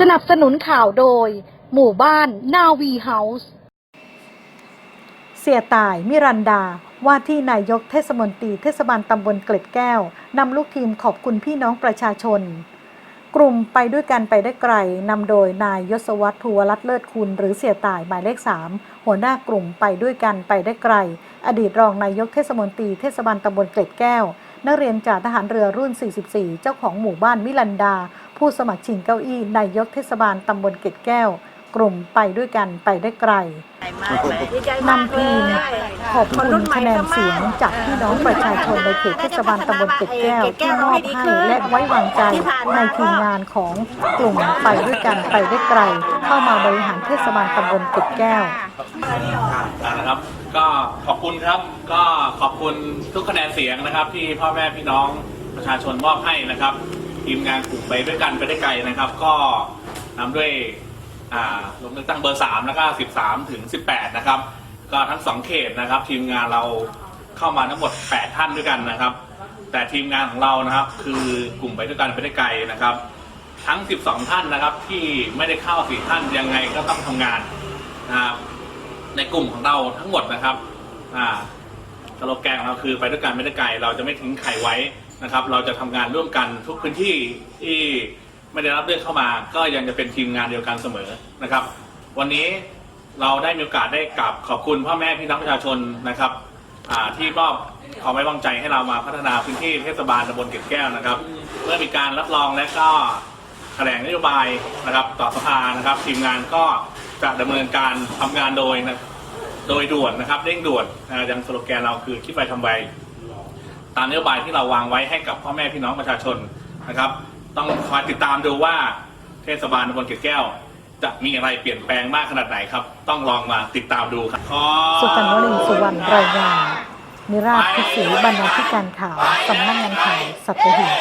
สนับสนุนข่าวโดย หมู่บ้านนาวีเฮาส์ เสียตายมิรันดา ว่าที่นายกเทศมนตรีเทศบาลตำบลเกล็ดแก้ว นำลูกทีมขอบคุณพี่น้องประชาชน กลุ่มไปด้วยกันไปได้ไกลนำโดยนายยศวัตรภูวรัตเลิศคุณ หรือเสียตายหมายเลข 3 หัวหน้ากลุ่มไปด้วยกันไปได้ไกล อดีตรองนายกเทศมนตรีเทศบาลตำบลเกล็ดแก้วนักเรียนจากทหารเรือรุ่น 44 เจ้าของหมู่บ้านมิลันดา ผู้สมัครชิงเก้าอี้นายกเทศบาลตำบลเกล็ดแก้ว กลุ่มไปด้วยกันไปได้ไกลนำทีมขอบคุณคะแนนเสียงจากพี่น้องประชาชนในเขตเทศบาลตำบลเกร็ดแก้วที่มอบให้และไว้วางใจในทีมงานของกลุ่มไปด้วยกันไปได้ไกล เข้ามาบริหารเทศบาลตำบลเกร็ดแก้วนะครับก็ขอบคุณครับก็ขอบคุณทุกคะแนนเสียงนะครับ ที่พ่อแม่พี่น้องประชาชนมอบให้นะครับ ทีมงานกลุ่มไปด้วยกันไปได้ไกลนะครับ ก็นำด้วยลงเลือกตั้งเบอร์ 3 แล้วก็ 13 ถึง 18 นะครับ ก็ทั้ง 2 เขตนะครับ ทีมงานเราเข้ามาทั้งหมด 8 ท่านด้วยกันนะครับ แต่ทีมงานของเรานะครับ คือกลุ่มไปด้วยกันไปได้ไกลนะครับ ทั้ง 12 ท่านนะครับ ที่ไม่ได้เข้าสี่ท่านยังไงก็ต้องทำงานนะครับในกลุ่มของเราทั้งหมดนะครับอ่าสโลแกนของเราคือไปด้วยกันไม่ได้ไกล เราจะไม่ทิ้งใครไว้ นะครับ เราจะทำงานร่วมกันทุกพื้นที่ที่ไม่ได้รับเลือกเข้ามา ก็ยังจะเป็นทีมงานเดียวกันเสมอนะครับ วันนี้เราได้มีโอกาสได้กราบขอบคุณพ่อแม่พี่น้องประชาชนนะครับที่มอบความไว้วางใจให้เรามาพัฒนาพื้นที่เทศบาลตำบลเกร็ดแก้วนะครับ เมื่อมีการรับรองและก็แถลงนโยบายนะครับต่อสภานะครับ ทีมงานก็จะดำเนินการทำงานโดยนะโดยด่วนนะครับเร่งด่วนนะยังสโลแกนเราคือคิดไวทำไว ตามนโยบายที่เราวางไว้ให้กับพ่อแม่พี่น้องประชาชนนะครับ ต้องคอยติดตามดูว่าเทศบาลตำบลเกร็ดแก้ว จะมีอะไรเปลี่ยนแปลงมากขนาดไหนครับ ต้องลองมาติดตามดูครับสุกันวลีสุวรรณรายงานนิราชพิศรีบรรณาธิการข่าวสำนักงานข่าวสัตหีบ